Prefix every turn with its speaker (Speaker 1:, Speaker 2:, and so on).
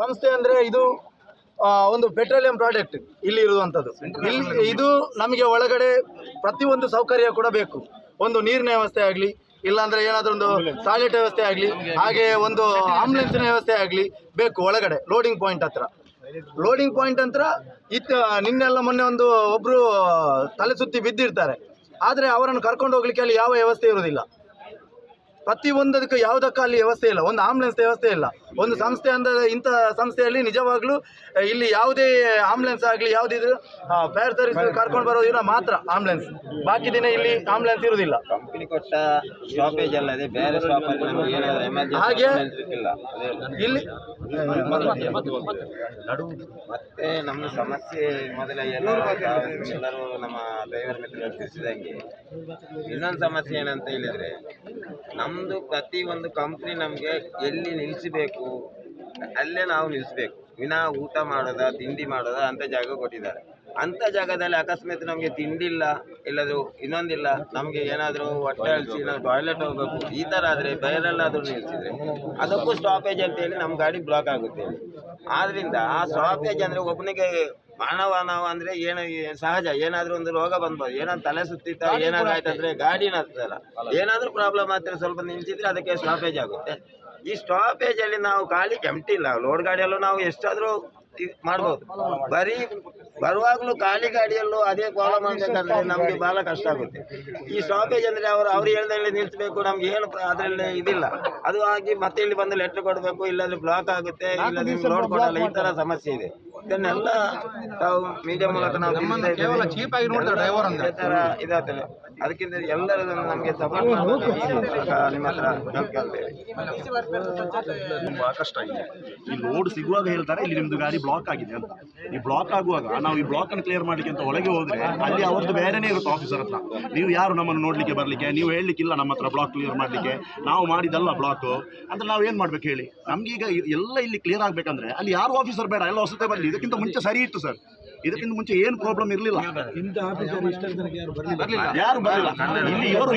Speaker 1: ಸಂಸ್ಥೆ ಅಂದ್ರೆ ಇದು ಒಂದು ಪೆಟ್ರೋಲಿಯಂ ಪ್ರಾಡಕ್ಟ್ ಇಲ್ಲಿ ಇರುವಂಥದ್ದು ಇಲ್ಲಿ ಇದು ನಮಗೆ ಒಳಗಡೆ ಪ್ರತಿಯೊಂದು ಸೌಕರ್ಯ ಕೂಡ ಬೇಕು. ಒಂದು ನೀರಿನ ವ್ಯವಸ್ಥೆ ಆಗಲಿ, ಇಲ್ಲಾಂದ್ರೆ ಏನಾದರೂ ಒಂದು ಟಾಯ್ಲೆಟ್ ವ್ಯವಸ್ಥೆ ಆಗಲಿ, ಹಾಗೆ ಒಂದು ಆಂಬುಲೆನ್ಸಿನ ವ್ಯವಸ್ಥೆ ಆಗಲಿ ಬೇಕು ಒಳಗಡೆ ಲೋಡಿಂಗ್ ಪಾಯಿಂಟ್ ಹತ್ರ. ಲೋಡಿಂಗ್ ಪಾಯಿಂಟ್ ಹತ್ರ ಇತ್ತ, ನಿನ್ನೆಲ್ಲ ಮೊನ್ನೆ ಒಂದು ಒಬ್ಬರು ತಲೆ ಸುತ್ತಿ ಬಿದ್ದಿರ್ತಾರೆ. ಆದರೆ ಅವರನ್ನು ಕರ್ಕೊಂಡು ಹೋಗ್ಲಿಕ್ಕೆ ಅಲ್ಲಿ ಯಾವ ವ್ಯವಸ್ಥೆ ಇರುವುದಿಲ್ಲ. ಪ್ರತಿಯೊಂದಕ್ಕೆ ಯಾವುದಕ್ಕೂ ಅಲ್ಲಿ ವ್ಯವಸ್ಥೆ ಇಲ್ಲ. ಒಂದು ಆಂಬುಲೆನ್ಸ್ ವ್ಯವಸ್ಥೆ ಇಲ್ಲ. ಒಂದು ಸಂಸ್ಥೆ ಅಂದರೆ ಇಂಥ ಸಂಸ್ಥೆಯಲ್ಲಿ ನಿಜವಾಗ್ಲೂ ಇಲ್ಲಿ ಯಾವುದೇ ಆಂಬುಲೆನ್ಸ್ ಆಗಲಿ ಯಾವುದಿದ್ರು ಫೈರ್ ಸರ್ವಿಸ್ ಕರ್ಕೊಂಡು ಬರೋದಿಲ್ಲ ಮಾತ್ರ ಆಂಬುಲೆನ್ಸ್ ಬಾಕಿ ದಿನ ಇಲ್ಲಿ ಆಂಬುಲೆನ್ಸ್ ಇರುವುದಿಲ್ಲ. ಹಾಗೆ
Speaker 2: ಇಲ್ಲ ಮತ್ತೆ ನಮ್ಮ ಸಮಸ್ಯೆ ಮೊದಲ ಎಲ್ಲರೂ ಎಲ್ಲರೂ ನಮ್ಮ ಡ್ರೈವರ್ ಮಿತ್ರರು ತಿಳಿಸಿದಂಗೆ ಇನ್ನೊಂದು ಸಮಸ್ಯೆ ಏನಂತ ಹೇಳಿದ್ರೆ ನಮ್ದು ಪ್ರತಿ ಒಂದು ಕಂಪ್ನಿ ನಮಗೆ ಎಲ್ಲಿ ನಿಲ್ಲಿಸಬೇಕು ಅಲ್ಲೇ ನಾವು ನಿಲ್ಲಿಸ್ಬೇಕು ವಿನಾ ಊಟ ಮಾಡೋದ, ತಿಂಡಿ ಮಾಡೋದ ಅಂತ ಜಾಗ ಕೊಟ್ಟಿದ್ದಾರೆ. ಅಂತ ಜಾಗದಲ್ಲಿ ಅಕಸ್ಮಾತ್ ನಮಗೆ ತಿಂಡಿ ಇಲ್ಲ ಇಲ್ಲದ್ರು ಇನ್ನೊಂದಿಲ್ಲ, ನಮಗೆ ಏನಾದರೂ ಹೊಟ್ಟೆ ಅಳಿಸಿ ನಾವು ಟಾಯ್ಲೆಟ್ ಹೋಗ್ಬೇಕು, ಈ ಥರ ಆದರೆ ಬೇರೆಲ್ಲಾದರೂ ನಿಲ್ಲಿಸಿದ್ರೆ ಅದಕ್ಕೂ ಸ್ಟಾಪೇಜ್ ಅಂತ ಹೇಳಿ ನಮ್ಮ ಗಾಡಿ ಬ್ಲಾಕ್ ಆಗುತ್ತೆ. ಆದ್ದರಿಂದ ಆ ಸ್ಟಾಪೇಜ್ ಅಂದರೆ ಒಬ್ಬನಿಗೆ ಮಾನವ ನಾವು ಅಂದ್ರೆ ಏನು ಸಹಜ ಏನಾದ್ರೂ ಒಂದು ರೋಗ ಬಂದ್ಬೋದು. ಏನಾದ್ರು ತಲೆ ಸುತ್ತಿತ್ತ ಏನಾದ್ರು ಆಯ್ತಂದ್ರೆ ಗಾಡಿ ನಡ್ತಲ್ಲ ಏನಾದ್ರೂ ಪ್ರಾಬ್ಲಮ್ ಆದ್ರೆ ಸ್ವಲ್ಪ ನಿಂತಿದ್ರೆ ಅದಕ್ಕೆ ಸ್ಟಾಪೇಜ್ ಆಗುತ್ತೆ. ಈ ಸ್ಟಾಪೇಜ್ ಅಲ್ಲಿ ನಾವು ಖಾಲಿ ಇಲ್ಲ. ಲೋಡ್ ಗಾಡಿಯಲ್ಲೂ ನಾವು ಎಷ್ಟಾದ್ರೂ ಮಾಡ್ಬೋದು. ಬರೀ ಬರುವಾಗ್ಲೂ ಖಾಲಿ ಗಾಡಿಯಲ್ಲೂ ಅದೇ ಫಾಲೋ ಮಾಡ್ಬೇಕಂದ್ರೆ ನಮ್ಗೆ ಬಹಳ ಕಷ್ಟ ಆಗುತ್ತೆ. ಈ ಸ್ಟಾಪೇಜ್ ಅಂದ್ರೆ ಅವರು ಅವ್ರು ಹೇಳ್ದಲ್ಲಿ ನಿಲ್ಸ್ಬೇಕು ನಮ್ಗೆ ಏನು ಅದ್ರಲ್ಲಿ ಇದಿಲ್ಲ. ಅದು ಆಗಿ ಮತ್ತೆ ಇಲ್ಲಿ ಬಂದು ಲೆಟರ್ ಕೊಡಬೇಕು ಇಲ್ಲಾಂದ್ರೆ ಬ್ಲಾಕ್ ಆಗುತ್ತೆ ಇಲ್ಲಾಂದ್ರೆ ಲೋಡ್ ಕೊಡಲ್ಲ. ಈ ತರ ಸಮಸ್ಯೆ ಇದೆ. ಇದನ್ನೆಲ್ಲ ನಾವು ಮೀಡಿಯಾ ಮೂಲಕ ನಾವು ತಿಳಿಸ್ತಾ ಇದ್ದೇವೆ.
Speaker 3: ಚೀಪ್ ಆಗಿ ನೋಡ್ತಾರೆ ಡ್ರೈವರ್ ಅಂದ್ರೆ
Speaker 2: ಇದೇ ತರ ಇದಾಗ್ತದೆ. ಅದಕ್ಕಿಂತ ಎಲ್ಲರೂ ನಮಗೆ ಸಪೋರ್ಟ್ ನಿಮ್ಮ ಹತ್ರ ಕೇಳ್ತೇವೆ
Speaker 4: ತುಂಬಾ ಕಷ್ಟ ಇದೆ. ಈ ಲೋಡ್ ಸಿಗುವಾಗ ಹೇಳ್ತಾರೆ ಇಲ್ಲಿ ನಿಮ್ದು ಗಾಡಿ ಬ್ಲಾಕ್ ಆಗಿದೆ ಅಂತ. ಈ ಬ್ಲಾಕ್ ಆಗುವಾಗ ನಾವು ಈ ಬ್ಲಾಕ್ ಅನ್ನು ಕ್ಲಿಯರ್ ಮಾಡ್ಲಿಕ್ಕೆ ಅಂತ ಒಳಗೆ ಹೋದ್ರೆ ಅಲ್ಲಿ ಅವ್ರದ್ದು ಬೇರೆನೇ ಇರುತ್ತೆ ಆಫೀಸರ್ ಹತ್ರ. ನೀವು ಯಾರು ನಮ್ಮನ್ನು ನೋಡ್ಲಿಕ್ಕೆ ಬರ್ಲಿಕ್ಕೆ? ನೀವು ಹೇಳಲಿಕ್ಕಿಲ್ಲ ನಮ್ಮ ಹತ್ರ ಬ್ಲಾಕ್ ಕ್ಲಿಯರ್ ಮಾಡ್ಲಿಕ್ಕೆ. ನಾವು ಮಾಡಿದಲ್ಲ ಬ್ಲಾಕ್ ಅಂದ್ರೆ ನಾವು ಏನ್ ಮಾಡ್ಬೇಕು ಹೇಳಿ? ನಮ್ಗೆ ಈಗ ಎಲ್ಲ ಇಲ್ಲಿ ಕ್ಲಿಯರ್ ಆಗ್ಬೇಕಂದ್ರೆ ಅಲ್ಲಿ ಯಾರು ಆಫೀಸರ್ ಬೇಡ? ಎಲ್ಲ ಹೊಸತೆ ಬರಲಿ. ಇದಕ್ಕಿಂತ ಮುಂಚೆ ಸರಿ ಇತ್ತು ಸರ್. ಇದಕ್ಕಿಂತ ಮುಂಚೆ ಏನು ಪ್ರಾಬ್ಲಮ್ ಇರಲಿಲ್ಲ. ಯಾರು ಬರಲಿಲ್ಲ? ಇಲ್ಲಿ ಇವರು